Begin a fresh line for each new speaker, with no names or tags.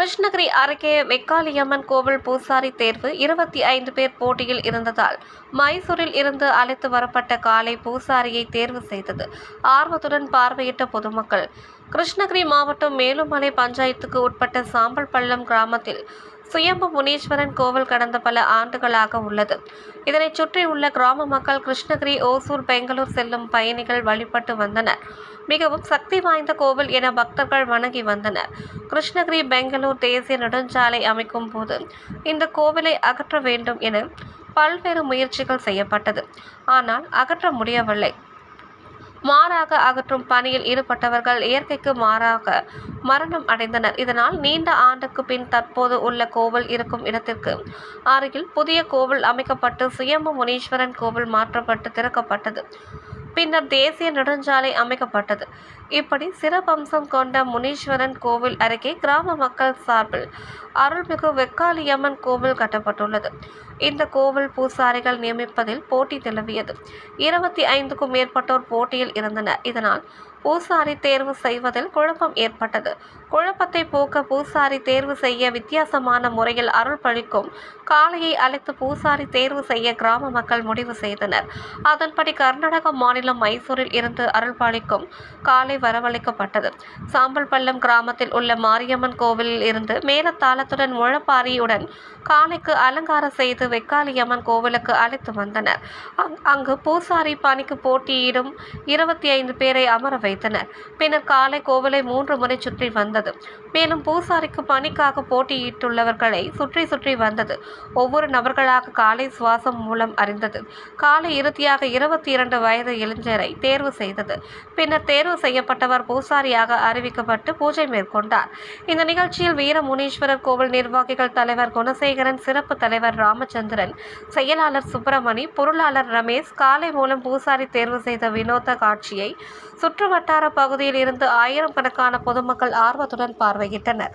கிருஷ்ணகிரி அருகே வெக்காளியம்மன் கோவில் பூசாரி தேர்வு இருபத்தி ஐந்து பேர் போட்டியில் இருந்ததால் மைசூரில் இருந்து அழைத்து வரப்பட்ட காலை பூசாரியை தேர்வு செய்தது. ஆர்வத்துடன் பார்வையிட்ட பொதுமக்கள் கிருஷ்ணகிரி மாவட்டம் மேலுமலை பஞ்சாயத்துக்கு உட்பட்ட சாம்பல் பள்ளம் கிராமத்தில் சுயம்பு முனீஸ்வரன் கோவில் கடந்த பல ஆண்டுகளாக உள்ளது. இதனைச் சுற்றியுள்ள கிராம மக்கள் கிருஷ்ணகிரி ஓசூர் பெங்களூர் செல்லும் பயணிகள் வழிபட்டு வந்தனர். மிகவும் சக்தி வாய்ந்த கோவில் என பக்தர்கள் வணங்கி வந்தனர். கிருஷ்ணகிரி பெங்களூர் தேசிய நெடுஞ்சாலை அமைக்கும் போது இந்த கோவிலை அகற்ற வேண்டும் என பல்வேறு முயற்சிகள் செய்யப்பட்டது. ஆனால் அகற்ற முடியவில்லை. மாறாக அகற்றும் பணியில் ஈடுபட்டவர்கள் இயற்கைக்கு மாறாக மரணம் அடைந்தனர். இதனால் நீண்ட ஆண்டுக்கு பின் தற்போது உள்ள கோவில் இருக்கும் இடத்திற்கு அருகில் புதிய கோவில் அமைக்கப்பட்டு சுயம்பு முனீஸ்வரன் கோவில் மாற்றப்பட்டு திறக்கப்பட்டது. பின்னர் தேசிய நெடுஞ்சாலை அமைக்கப்பட்டது. இப்படி சிறப்பம்சம் கொண்ட முனீஸ்வரன் கோவில் அருகே கிராம மக்கள் சார்பில் அருள்மிகு வெக்காளியம்மன் கோவில் கட்டப்பட்டுள்ளது. இந்த கோவில் பூசாரிகள் நியமிப்பதில் போட்டி நிலவியது இருபத்தி ஐந்துக்கும் மேற்பட்டோர் போட்டியில் இருந்தனர். இதனால் பூசாரி தேர்வு செய்வதில் குழப்பம் ஏற்பட்டது. குழப்பத்தை போக்க பூசாரி தேர்வு செய்ய வித்தியாசமான முறையில் அருள் பழிக்கும் காளையை அழைத்து பூசாரி தேர்வு செய்ய கிராம மக்கள் முடிவு செய்தனர். அதன்படி கர்நாடக மாநிலம் மைசூரில் இருந்து அருள் பாலிக்கும் காளை வரவழைக்கப்பட்டது. சாம்பல் பள்ளம் கிராமத்தில் உள்ள மாரியம்மன் கோவிலில் இருந்து மேலத்தாளத்துடன் முழப்பாரியுடன் காளைக்கு அலங்காரம் செய்து வெக்காளியம்மன் கோவிலுக்கு அழைத்து வந்தனர். அங்- அங்கு பூசாரி பணிக்கு போட்டியிடும் இருபத்தி ஐந்து பேரை அமர வைத்தனர் பின்னர் காலை கோவிலை மூன்று முறை சுற்றி வந்தது. மேலும் பூசாரிக்கு பணிக்காக போட்டியிட்டுள்ளவர்களை சுற்றி சுற்றி வந்தது. ஒவ்வொரு நபர்களாக காலை சுவாசம் மூலம் அறிந்தது. காலை இறுதியாக இருபத்தி இரண்டு வயது இளைஞரை தேர்வு செய்தது. பின்னர் தேர்வு செய்யப்பட்டவர் பூசாரியாக அறிவிக்கப்பட்டு பூஜை மேற்கொண்டார். இந்த நிகழ்ச்சியில் வீரமுனீஸ்வரர் கோவில் நிர்வாகிகள் தலைவர் குணசேகரன் சிறப்பு தலைவர் ராமச்சந்திரன் செயலாளர் சுப்பிரமணி பொருளாளர் ரமேஷ் காலை மூலம் பூசாரி தேர்வு செய்த வினோத காட்சியை வட்டார பகுதியில் இருந்து ஆயிரம் கணக்கான பொதுமக்கள் ஆர்வத்துடன் பார்வையிட்டனர்.